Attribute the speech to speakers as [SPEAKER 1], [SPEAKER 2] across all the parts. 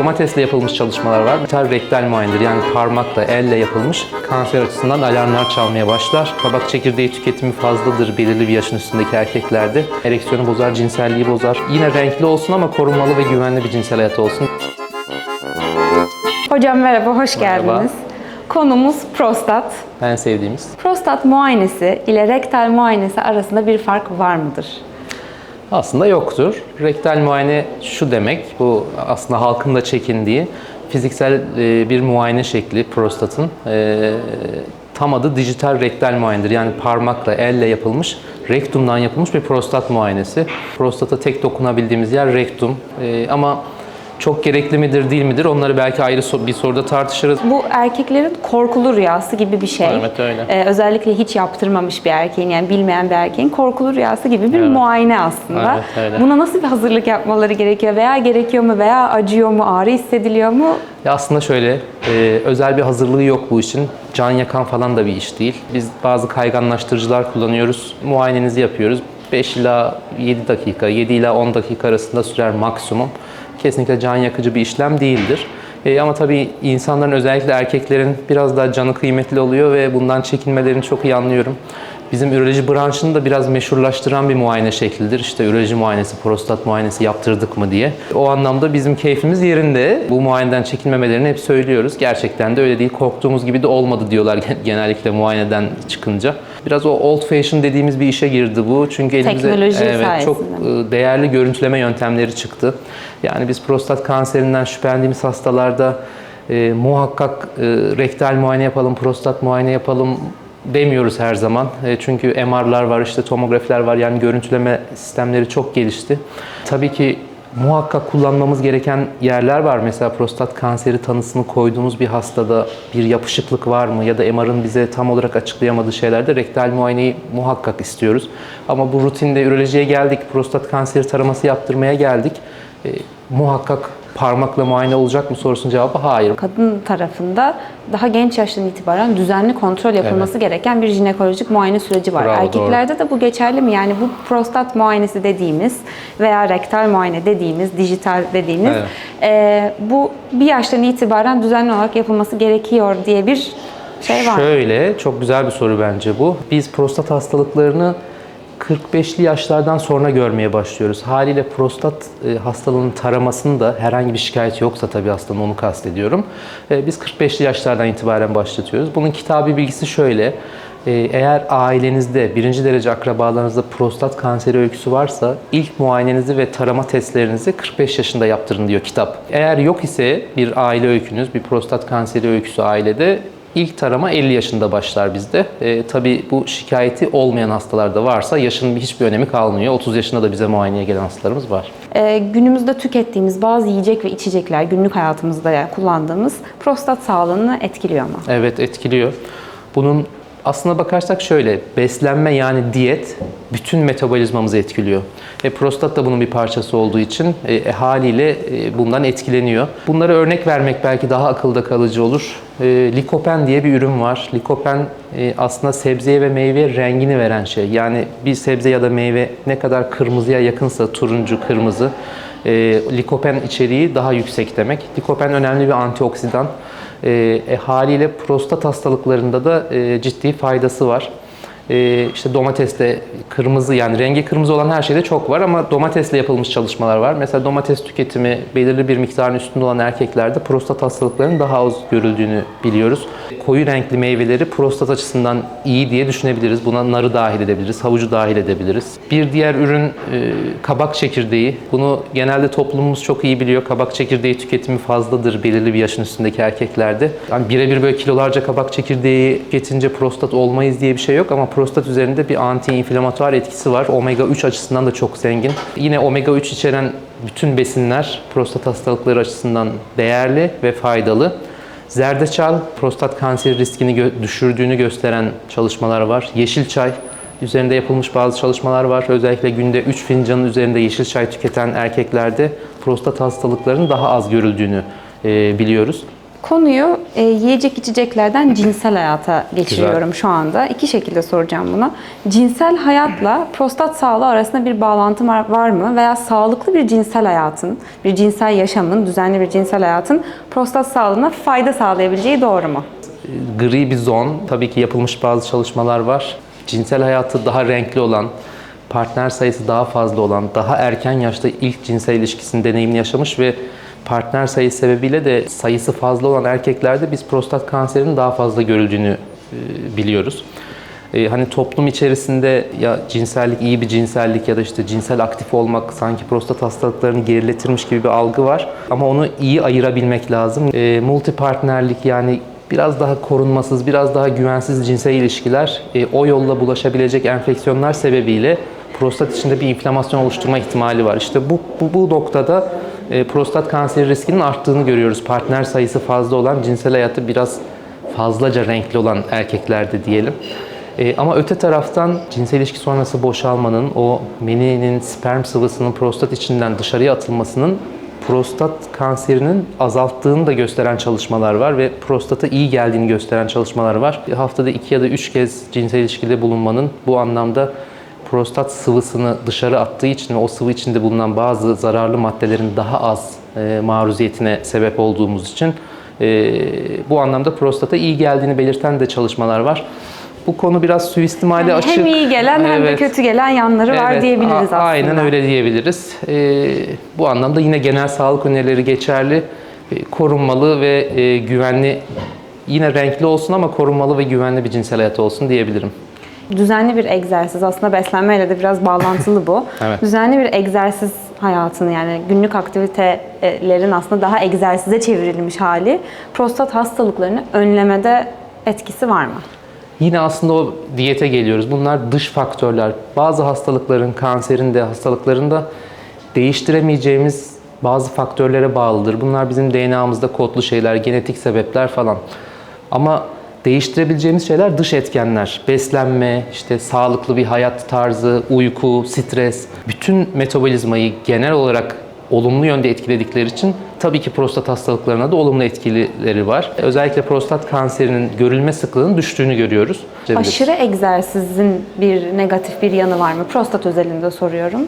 [SPEAKER 1] Domatesle yapılmış çalışmalar var. Ter rektal muayenedir yani parmakla, elle yapılmış kanser açısından alarmlar çalmaya başlar. Kabak çekirdeği tüketimi fazladır belirli bir yaşın üstündeki erkeklerde. Ereksiyonu bozar, cinselliği bozar. Yine renkli olsun ama korunmalı ve güvenli bir cinsel hayat olsun.
[SPEAKER 2] Hocam merhaba, hoş
[SPEAKER 1] Merhaba.
[SPEAKER 2] geldiniz. Konumuz prostat.
[SPEAKER 1] En sevdiğimiz.
[SPEAKER 2] Prostat muayenesi ile rektal muayenesi arasında bir fark var mıdır?
[SPEAKER 1] Aslında yoktur. Rektal muayene şu demek, bu aslında halkın da çekindiği fiziksel e, bir muayene şekli prostatın. E, Tam adı dijital rektal muayenedir. Yani parmakla, elle yapılmış, rektumdan yapılmış bir prostat muayenesi. Prostata tek dokunabildiğimiz yer rektum. E, Ama çok gerekli midir, değil midir? Onları belki ayrı bir soruda tartışırız.
[SPEAKER 2] Bu erkeklerin korkulu rüyası gibi bir şey.
[SPEAKER 1] Evet, öyle.
[SPEAKER 2] Ee, özellikle hiç yaptırmamış bir erkeğin yani bilmeyen bir erkeğin korkulu rüyası gibi bir
[SPEAKER 1] Evet.
[SPEAKER 2] muayene aslında.
[SPEAKER 1] Evet, öyle.
[SPEAKER 2] Buna nasıl bir hazırlık yapmaları gerekiyor veya gerekiyor mu veya acıyor mu, ağrı hissediliyor mu?
[SPEAKER 1] Ya aslında şöyle, e, özel bir hazırlığı yok bu işin. Can yakan falan da bir iş değil. Biz bazı kayganlaştırıcılar kullanıyoruz. Muayenenizi yapıyoruz. 5 ila 7 dakika, 7 ila 10 dakika arasında sürer maksimum. Kesinlikle can yakıcı bir işlem değildir. E, ama tabii insanların özellikle erkeklerin biraz daha canı kıymetli oluyor ve bundan çekinmelerini çok iyi anlıyorum. Bizim üroloji branşını da biraz meşhurlaştıran bir muayene şeklidir. İşte üroloji muayenesi, prostat muayenesi yaptırdık mı diye. O anlamda bizim keyfimiz yerinde. Bu muayeneden çekinmemelerini hep söylüyoruz. Gerçekten de öyle değil. Korktuğumuz gibi de olmadı diyorlar genellikle muayeneden çıkınca. Biraz o old fashion dediğimiz bir işe girdi bu. Çünkü elimize
[SPEAKER 2] Teknoloji
[SPEAKER 1] evet, çok
[SPEAKER 2] sayesinde.
[SPEAKER 1] e, değerli görüntüleme yöntemleri çıktı. Yani biz prostat kanserinden şüphelendiğimiz hastalarda e, muhakkak e, rektal muayene yapalım, prostat muayene yapalım demiyoruz her zaman. E, çünkü MR'lar var, işte tomografiler var. Yani görüntüleme sistemleri çok gelişti. Tabii ki muhakkak kullanmamız gereken yerler var. Mesela prostat kanseri tanısını koyduğumuz bir hastada bir yapışıklık var mı ya da MR'ın bize tam olarak açıklayamadığı şeylerde rektal muayeneyi muhakkak istiyoruz. Ama bu rutinde ürolojiye geldik, prostat kanseri taraması yaptırmaya geldik. E, muhakkak parmakla muayene olacak mı sorusunun cevabı hayır.
[SPEAKER 2] Kadın tarafında daha genç yaştan itibaren düzenli kontrol yapılması gereken bir jinekolojik muayene süreci var.
[SPEAKER 1] Bravo,
[SPEAKER 2] Erkeklerde de bu geçerli mi? Yani bu prostat muayenesi dediğimiz veya rektal muayene dediğimiz, dijital dediğimiz
[SPEAKER 1] Evet.
[SPEAKER 2] e, bu bir yaştan itibaren düzenli olarak yapılması gerekiyor diye bir şey var.
[SPEAKER 1] Şöyle, çok güzel bir soru bence bu. Biz prostat hastalıklarını 45'li yaşlardan sonra görmeye başlıyoruz. Haliyle prostat e, hastalığının taramasını da herhangi bir şikayet yoksa tabii hastanın onu kastediyorum. E, Biz 45'li yaşlardan itibaren başlatıyoruz. Bunun kitabi bilgisi şöyle. e, Eğer ailenizde birinci derece akrabalarınızda prostat kanseri öyküsü varsa ilk muayenenizi ve tarama testlerinizi 45 yaşında yaptırın diyor kitap. Eğer yok ise bir aile öykünüz, bir prostat kanseri öyküsü ailede İlk tarama 50 yaşında başlar bizde. E, tabii bu şikayeti olmayan hastalarda varsa yaşın hiçbir önemi kalmıyor. 30 yaşında da bize muayeneye gelen hastalarımız var.
[SPEAKER 2] Ee, günümüzde tükettiğimiz bazı yiyecek ve içecekler günlük hayatımızda kullandığımız prostat sağlığını etkiliyor mu?
[SPEAKER 1] Evet etkiliyor. Bunun aslına bakarsak şöyle, beslenme yani diyet bütün metabolizmamızı etkiliyor. Ve prostat da bunun bir parçası olduğu için e, e, haliyle e, bundan etkileniyor. Bunlara örnek vermek belki daha akılda kalıcı olur. E, likopen diye bir ürün var. Likopen e, aslında sebzeye ve meyveye rengini veren şey. Yani bir sebze ya da meyve ne kadar kırmızıya yakınsa turuncu, kırmızı, e, likopen içeriği daha yüksek demek. Likopen önemli bir antioksidan. E, e, haliyle prostat hastalıklarında da e, ciddi faydası var. E, işte domateste kırmızı yani rengi kırmızı olan her şeyde çok var ama domatesle yapılmış çalışmalar var. Mesela domates tüketimi belirli bir miktarın üstünde olan erkeklerde prostat hastalıklarının daha az görüldüğünü biliyoruz. Koyu renkli meyveleri prostat açısından iyi diye düşünebiliriz. Buna narı dahil edebiliriz, havucu dahil edebiliriz. Bir diğer ürün e, kabak çekirdeği. Bunu genelde toplumumuz çok iyi biliyor. Kabak çekirdeği tüketimi fazladır belirli bir yaşın üstündeki erkeklerde. Yani birebir böyle kilolarca kabak çekirdeği tüketince prostat olmayız diye bir şey yok ama prostat üzerinde bir anti-inflamatuar etkisi var. Omega 3 açısından da çok zengin. Yine omega 3 içeren bütün besinler prostat hastalıkları açısından değerli ve faydalı. Zerdeçal prostat kanseri riskini gö- düşürdüğünü gösteren çalışmalar var. Yeşil çay üzerinde yapılmış bazı çalışmalar var. Özellikle günde 3 fincanın üzerinde yeşil çay tüketen erkeklerde prostat hastalıklarının daha az görüldüğünü e, biliyoruz.
[SPEAKER 2] Konuyu e, yiyecek içeceklerden cinsel hayata geçiriyorum şu anda. İki şekilde soracağım bunu. Cinsel hayatla prostat sağlığı arasında bir bağlantı var, var mı? Veya sağlıklı bir cinsel hayatın, bir cinsel yaşamın, düzenli bir cinsel hayatın prostat sağlığına fayda sağlayabileceği doğru mu?
[SPEAKER 1] gri bir zon. Tabii ki yapılmış bazı çalışmalar var. Cinsel hayatı daha renkli olan, partner sayısı daha fazla olan, daha erken yaşta ilk cinsel ilişkisini deneyimini yaşamış ve partner sayısı sebebiyle de sayısı fazla olan erkeklerde biz prostat kanserinin daha fazla görüldüğünü e, biliyoruz. E, hani toplum içerisinde ya cinsellik iyi bir cinsellik ya da işte cinsel aktif olmak sanki prostat hastalıklarını geriletirmiş gibi bir algı var. Ama onu iyi ayırabilmek lazım. E, multi partnerlik yani biraz daha korunmasız, biraz daha güvensiz cinsel ilişkiler e, o yolla bulaşabilecek enfeksiyonlar sebebiyle prostat içinde bir inflamasyon oluşturma ihtimali var. İşte bu, bu, bu noktada e, prostat kanseri riskinin arttığını görüyoruz. Partner sayısı fazla olan, cinsel hayatı biraz fazlaca renkli olan erkeklerde diyelim. E, ama öte taraftan cinsel ilişki sonrası boşalmanın, o meninin, sperm sıvısının prostat içinden dışarıya atılmasının prostat kanserinin azalttığını da gösteren çalışmalar var ve prostata iyi geldiğini gösteren çalışmalar var. Haftada iki ya da üç kez cinsel ilişkide bulunmanın bu anlamda prostat sıvısını dışarı attığı için ve o sıvı içinde bulunan bazı zararlı maddelerin daha az e, maruziyetine sebep olduğumuz için e, bu anlamda prostata iyi geldiğini belirten de çalışmalar var. Bu konu biraz suistimali
[SPEAKER 2] Yani
[SPEAKER 1] açık.
[SPEAKER 2] hem iyi gelen hem de
[SPEAKER 1] Evet.
[SPEAKER 2] kötü gelen yanları var
[SPEAKER 1] Evet,
[SPEAKER 2] diyebiliriz
[SPEAKER 1] a-
[SPEAKER 2] aslında.
[SPEAKER 1] Aynen öyle diyebiliriz. Ee, bu anlamda yine genel sağlık önerileri geçerli. Ee, korunmalı ve e, güvenli, yine renkli olsun ama korunmalı ve güvenli bir cinsel hayat olsun diyebilirim.
[SPEAKER 2] Düzenli bir egzersiz aslında beslenmeyle de biraz bağlantılı bu.
[SPEAKER 1] Evet.
[SPEAKER 2] Düzenli bir egzersiz hayatını yani günlük aktivitelerin aslında daha egzersize çevrilmiş hali prostat hastalıklarını önlemede etkisi var mı?
[SPEAKER 1] Yine aslında o diyete geliyoruz. Bunlar dış faktörler. Bazı hastalıkların, kanserin de hastalıkların da değiştiremeyeceğimiz bazı faktörlere bağlıdır. Bunlar bizim DNA'mızda kodlu şeyler, genetik sebepler falan. Ama değiştirebileceğimiz şeyler dış etkenler. Beslenme, işte sağlıklı bir hayat tarzı, uyku, stres. Bütün metabolizmayı genel olarak olumlu yönde etkiledikleri için tabii ki prostat hastalıklarına da olumlu etkileri var. Özellikle prostat kanserinin görülme sıklığının düştüğünü görüyoruz.
[SPEAKER 2] Aşırı egzersizin bir negatif bir yanı var mı? Prostat özelinde soruyorum.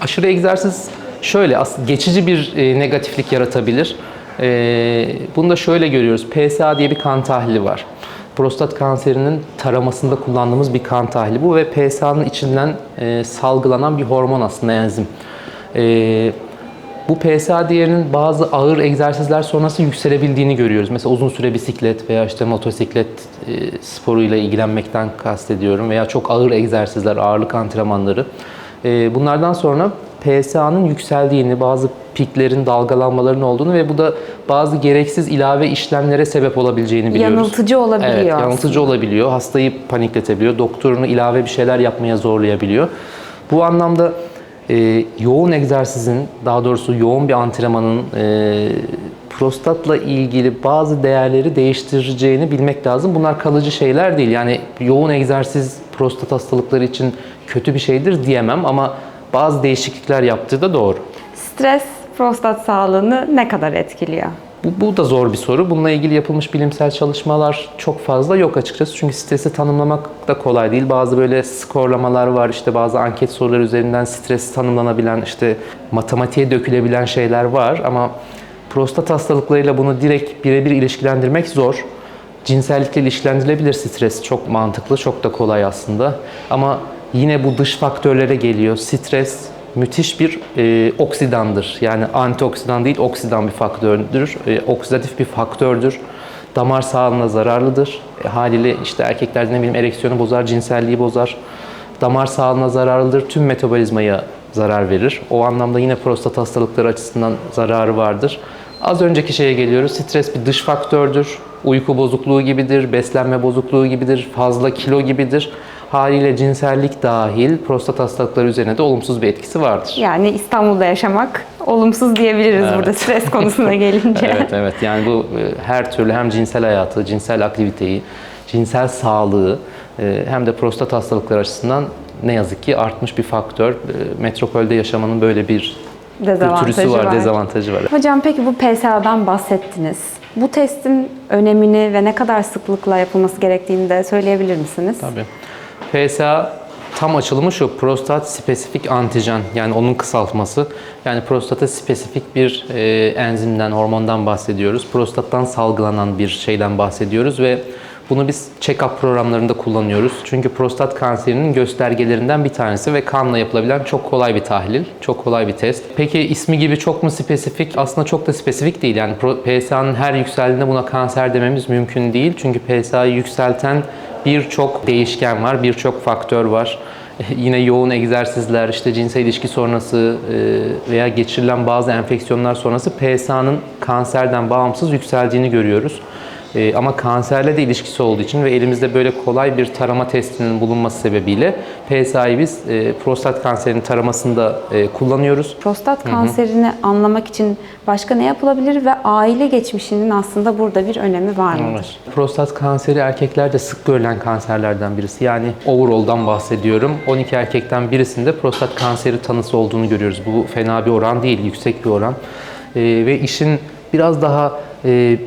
[SPEAKER 1] Aşırı egzersiz şöyle geçici bir e, negatiflik yaratabilir. E, bunu da şöyle görüyoruz. PSA diye bir kan tahlili var. Prostat kanserinin taramasında kullandığımız bir kan tahlili bu ve PSA'nın içinden e, salgılanan bir hormon aslında enzim. E, bu PSA değerinin bazı ağır egzersizler sonrası yükselebildiğini görüyoruz. Mesela uzun süre bisiklet veya işte motosiklet e, sporuyla ilgilenmekten kastediyorum veya çok ağır egzersizler, ağırlık antrenmanları. E, bunlardan sonra PSA'nın yükseldiğini, bazı piklerin, dalgalanmaların olduğunu ve bu da bazı gereksiz ilave işlemlere sebep olabileceğini biliyoruz.
[SPEAKER 2] Yanıltıcı olabiliyor
[SPEAKER 1] Evet,
[SPEAKER 2] aslında.
[SPEAKER 1] yanıltıcı olabiliyor. Hastayı panikletebiliyor. Doktorunu ilave bir şeyler yapmaya zorlayabiliyor. Bu anlamda e, yoğun egzersizin, daha doğrusu yoğun bir antrenmanın e, prostatla ilgili bazı değerleri değiştireceğini bilmek lazım. Bunlar kalıcı şeyler değil. Yani yoğun egzersiz prostat hastalıkları için kötü bir şeydir diyemem ama bazı değişiklikler yaptığı da doğru.
[SPEAKER 2] Stres prostat sağlığını ne kadar etkiliyor?
[SPEAKER 1] Bu, bu da zor bir soru. Bununla ilgili yapılmış bilimsel çalışmalar çok fazla yok açıkçası. Çünkü stresi tanımlamak da kolay değil. Bazı böyle skorlamalar var. İşte bazı anket soruları üzerinden stres tanımlanabilen, işte matematiğe dökülebilen şeyler var. Ama prostat hastalıklarıyla bunu direkt birebir ilişkilendirmek zor. Cinsellikle ilişkilendirilebilir stres. Çok mantıklı, çok da kolay aslında. Ama yine bu dış faktörlere geliyor. Stres, müthiş bir e, oksidandır. Yani antioksidan değil, oksidan bir faktördür. E, oksidatif bir faktördür. Damar sağlığına zararlıdır. E, haliyle işte erkeklerde ne bileyim ereksiyonu bozar, cinselliği bozar. Damar sağlığına zararlıdır. Tüm metabolizmaya zarar verir. O anlamda yine prostat hastalıkları açısından zararı vardır. Az önceki şeye geliyoruz. Stres bir dış faktördür. Uyku bozukluğu gibidir, beslenme bozukluğu gibidir, fazla kilo gibidir. Haliyle cinsellik dahil prostat hastalıkları üzerine de olumsuz bir etkisi vardır.
[SPEAKER 2] Yani İstanbul'da yaşamak olumsuz diyebiliriz
[SPEAKER 1] Evet.
[SPEAKER 2] burada stres konusuna gelince.
[SPEAKER 1] Evet evet yani bu e, her türlü hem cinsel hayatı, cinsel aktiviteyi, cinsel sağlığı e, hem de prostat hastalıkları açısından ne yazık ki artmış bir faktör. E, Metropolde yaşamanın böyle bir
[SPEAKER 2] Dezavantajı
[SPEAKER 1] götürüsü var,
[SPEAKER 2] var.
[SPEAKER 1] dezavantajı var.
[SPEAKER 2] Hocam peki bu PSA'dan bahsettiniz. Bu testin önemini ve ne kadar sıklıkla yapılması gerektiğini de söyleyebilir misiniz?
[SPEAKER 1] Tabii. PSA tam açılımı şu, prostat spesifik antijen yani onun kısaltması. Yani prostata spesifik bir e, enzimden, hormondan bahsediyoruz. Prostattan salgılanan bir şeyden bahsediyoruz ve bunu biz check-up programlarında kullanıyoruz. Çünkü prostat kanserinin göstergelerinden bir tanesi ve kanla yapılabilen çok kolay bir tahlil, çok kolay bir test. Peki ismi gibi çok mu spesifik? Aslında çok da spesifik değil. Yani PSA'nın her yükseldiğinde buna kanser dememiz mümkün değil. Çünkü PSA'yı yükselten birçok değişken var, birçok faktör var. Yine yoğun egzersizler, işte cinsel ilişki sonrası e, veya geçirilen bazı enfeksiyonlar sonrası PSA'nın kanserden bağımsız yükseldiğini görüyoruz. E, ama kanserle de ilişkisi olduğu için ve elimizde böyle kolay bir tarama testinin bulunması sebebiyle PSA'yı biz e, prostat kanserinin taramasında e, kullanıyoruz.
[SPEAKER 2] Prostat kanserini anlamak için başka ne yapılabilir ve aile geçmişinin aslında burada bir önemi var mıdır?
[SPEAKER 1] Prostat kanseri erkeklerde sık görülen kanserlerden birisi. Yani overall'dan bahsediyorum. 12 erkekten birisinde prostat kanseri tanısı olduğunu görüyoruz. Bu fena bir oran değil, yüksek bir oran. Ee, ve işin biraz daha e,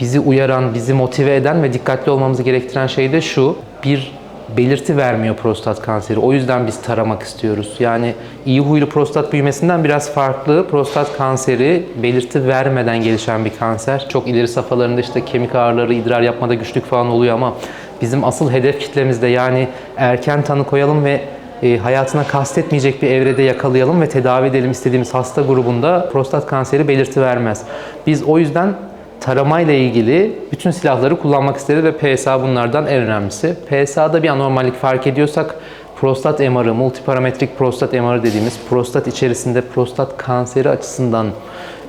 [SPEAKER 1] bizi uyaran, bizi motive eden ve dikkatli olmamızı gerektiren şey de şu. Bir belirti vermiyor prostat kanseri. O yüzden biz taramak istiyoruz. Yani iyi huylu prostat büyümesinden biraz farklı. Prostat kanseri belirti vermeden gelişen bir kanser. Çok ileri safhalarında işte kemik ağrıları, idrar yapmada güçlük falan oluyor ama bizim asıl hedef kitlemizde yani erken tanı koyalım ve e, hayatına kastetmeyecek bir evrede yakalayalım ve tedavi edelim istediğimiz hasta grubunda prostat kanseri belirti vermez. Biz o yüzden taramayla ilgili bütün silahları kullanmak istedi ve PSA bunlardan en önemlisi. PSA'da bir anormallik fark ediyorsak prostat MR'ı, multiparametrik prostat MR'ı dediğimiz prostat içerisinde prostat kanseri açısından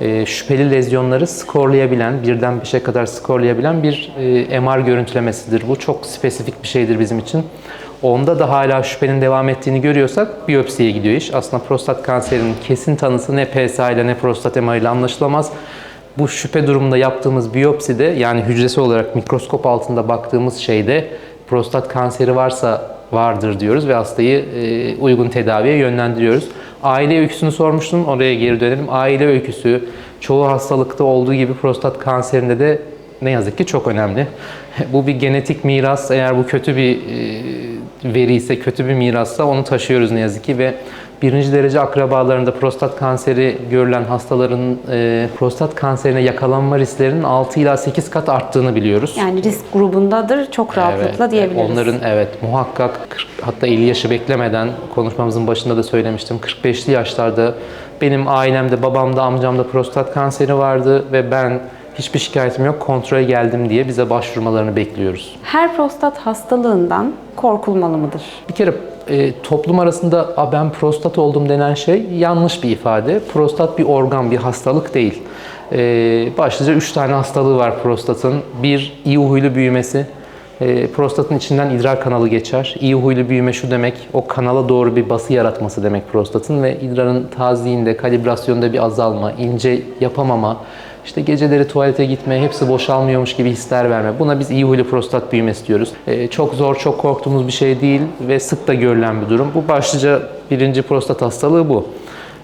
[SPEAKER 1] e, şüpheli lezyonları skorlayabilen, birden beşe kadar skorlayabilen bir e, MR görüntülemesidir. Bu çok spesifik bir şeydir bizim için. Onda da hala şüphenin devam ettiğini görüyorsak biyopsiye gidiyor iş. Aslında prostat kanserinin kesin tanısı ne PSA ile ne prostat MR ile anlaşılamaz. Bu şüphe durumunda yaptığımız biyopside yani hücresi olarak mikroskop altında baktığımız şeyde prostat kanseri varsa vardır diyoruz ve hastayı e, uygun tedaviye yönlendiriyoruz. Aile öyküsünü sormuştun, oraya geri dönelim. Aile öyküsü çoğu hastalıkta olduğu gibi prostat kanserinde de ne yazık ki çok önemli. Bu bir genetik miras. Eğer bu kötü bir e, veri ise, kötü bir mirassa onu taşıyoruz ne yazık ki ve birinci derece akrabalarında prostat kanseri görülen hastaların e, prostat kanserine yakalanma risklerinin 6 ila 8 kat arttığını biliyoruz.
[SPEAKER 2] Yani risk grubundadır çok rahatlıkla
[SPEAKER 1] Evet,
[SPEAKER 2] diyebiliriz.
[SPEAKER 1] Onların evet muhakkak 40, hatta 50 yaşı beklemeden konuşmamızın başında da söylemiştim 45'li yaşlarda benim ailemde babamda amcamda prostat kanseri vardı ve ben hiçbir şikayetim yok kontrole geldim diye bize başvurmalarını bekliyoruz.
[SPEAKER 2] Her prostat hastalığından korkulmalı mıdır?
[SPEAKER 1] Bir kere e, toplum arasında "A, ben prostat oldum denen şey yanlış bir ifade. Prostat bir organ, bir hastalık değil. E, başlıca 3 tane hastalığı var prostatın. Bir, iyi huylu büyümesi. E, prostatın içinden idrar kanalı geçer. İyi huylu büyüme şu demek, o kanala doğru bir bası yaratması demek prostatın ve idrarın tazliğinde, kalibrasyonda bir azalma, ince yapamama, işte geceleri tuvalete gitme, hepsi boşalmıyormuş gibi hisler verme. Buna biz iyi huylu prostat büyümesi diyoruz. Ee, çok zor, çok korktuğumuz bir şey değil ve sık da görülen bir durum. Bu başlıca birinci prostat hastalığı bu.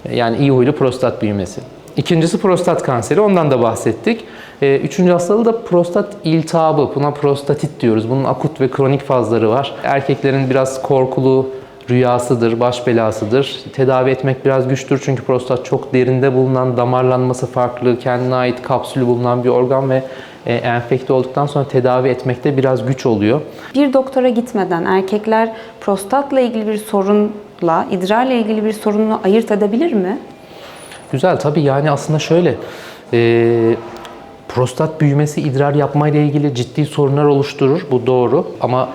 [SPEAKER 1] Ee, Yani iyi huylu prostat büyümesi. İkincisi prostat kanseri, ondan da bahsettik. Ee, Üçüncü hastalığı da prostat iltihabı, buna prostatit diyoruz. Bunun akut ve kronik fazları var. Erkeklerin biraz korkulu, rüyasıdır, baş belasıdır. Tedavi etmek biraz güçtür çünkü prostat çok derinde bulunan, damarlanması farklı, kendine ait kapsülü bulunan bir organ ve e, enfekte olduktan sonra tedavi etmekte biraz güç oluyor.
[SPEAKER 2] Bir doktora gitmeden erkekler prostatla ilgili bir sorunla idrarla ilgili bir sorunu ayırt edebilir mi?
[SPEAKER 1] Güzel tabii yani aslında şöyle e, prostat büyümesi idrar yapmayla ilgili ciddi sorunlar oluşturur bu doğru ama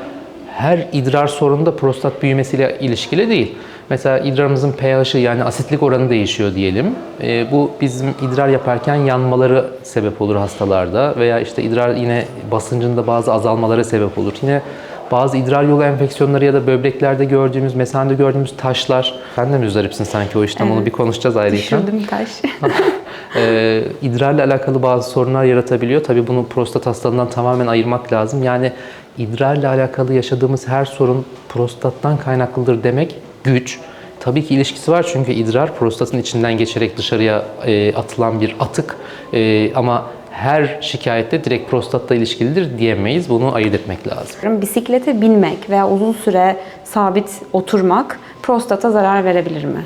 [SPEAKER 1] her idrar sorunu da prostat büyümesiyle ilişkili değil. Mesela idrarımızın pH'i yani asitlik oranı değişiyor diyelim. E, bu bizim idrar yaparken yanmaları sebep olur hastalarda veya işte idrar yine basıncında bazı azalmalara sebep olur. Yine bazı idrar yolu enfeksiyonları ya da böbreklerde gördüğümüz, mesanede gördüğümüz taşlar. Sen de müzdaripsin sanki o işten, onu bir konuşacağız ayrıca.
[SPEAKER 2] Düşürdüm taş.
[SPEAKER 1] Ee, idrarla alakalı bazı sorunlar yaratabiliyor. Tabii bunu prostat hastalığından tamamen ayırmak lazım. Yani idrarla alakalı yaşadığımız her sorun prostattan kaynaklıdır demek güç. Tabii ki ilişkisi var çünkü idrar prostatın içinden geçerek dışarıya e, atılan bir atık. E, ama her şikayette direkt prostatla ilişkilidir diyemeyiz. Bunu ayırt etmek lazım.
[SPEAKER 2] Bisiklete binmek veya uzun süre sabit oturmak prostata zarar verebilir mi?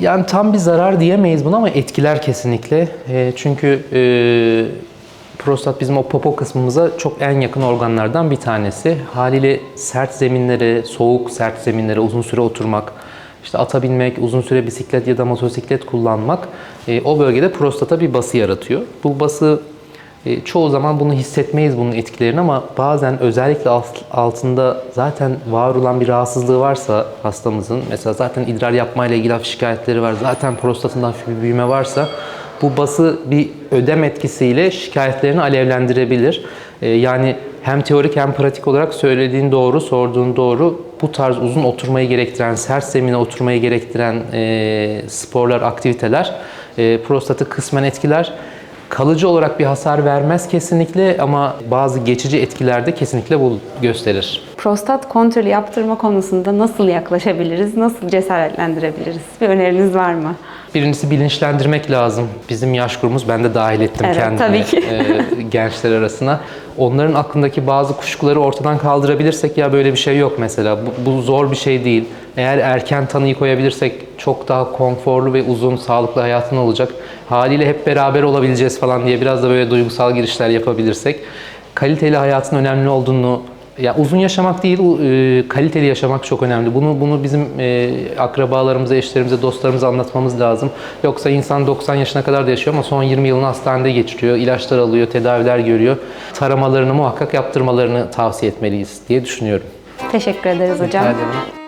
[SPEAKER 1] Yani tam bir zarar diyemeyiz buna ama etkiler kesinlikle. E, çünkü e, prostat bizim o popo kısmımıza çok en yakın organlardan bir tanesi. Haliyle sert zeminlere, soğuk sert zeminlere uzun süre oturmak, işte ata binmek, uzun süre bisiklet ya da motosiklet kullanmak e, o bölgede prostata bir bası yaratıyor. Bu bası e, çoğu zaman bunu hissetmeyiz bunun etkilerini ama bazen özellikle alt- altında zaten var olan bir rahatsızlığı varsa hastamızın mesela zaten idrar yapmayla ilgili hafif şikayetleri var zaten prostatında hafif bir büyüme varsa bu bası bir ödem etkisiyle şikayetlerini alevlendirebilir. E, yani hem teorik hem pratik olarak söylediğin doğru, sorduğun doğru. Bu tarz uzun oturmayı gerektiren, sert zemine oturmayı gerektiren e, sporlar, aktiviteler e, prostatı kısmen etkiler. Kalıcı olarak bir hasar vermez kesinlikle ama bazı geçici etkilerde kesinlikle bu gösterir.
[SPEAKER 2] Prostat kontrolü yaptırma konusunda nasıl yaklaşabiliriz, nasıl cesaretlendirebiliriz? Bir öneriniz var mı?
[SPEAKER 1] Birincisi bilinçlendirmek lazım. Bizim yaş grubumuz, ben de dahil ettim
[SPEAKER 2] Evet,
[SPEAKER 1] kendimi
[SPEAKER 2] tabii ki.
[SPEAKER 1] e, gençler arasına. Onların aklındaki bazı kuşkuları ortadan kaldırabilirsek ya böyle bir şey yok mesela. Bu, bu zor bir şey değil. Eğer erken tanıyı koyabilirsek çok daha konforlu ve uzun, sağlıklı hayatın olacak. Haliyle hep beraber olabileceğiz falan diye biraz da böyle duygusal girişler yapabilirsek kaliteli hayatın önemli olduğunu ya uzun yaşamak değil, e, kaliteli yaşamak çok önemli. Bunu bunu bizim e, akrabalarımıza, eşlerimize, dostlarımıza anlatmamız lazım. Yoksa insan 90 yaşına kadar da yaşıyor ama son 20 yılını hastanede geçiriyor, ilaçlar alıyor, tedaviler görüyor. Taramalarını muhakkak yaptırmalarını tavsiye etmeliyiz diye düşünüyorum.
[SPEAKER 2] Teşekkür ederiz hocam.
[SPEAKER 1] Rica ederim.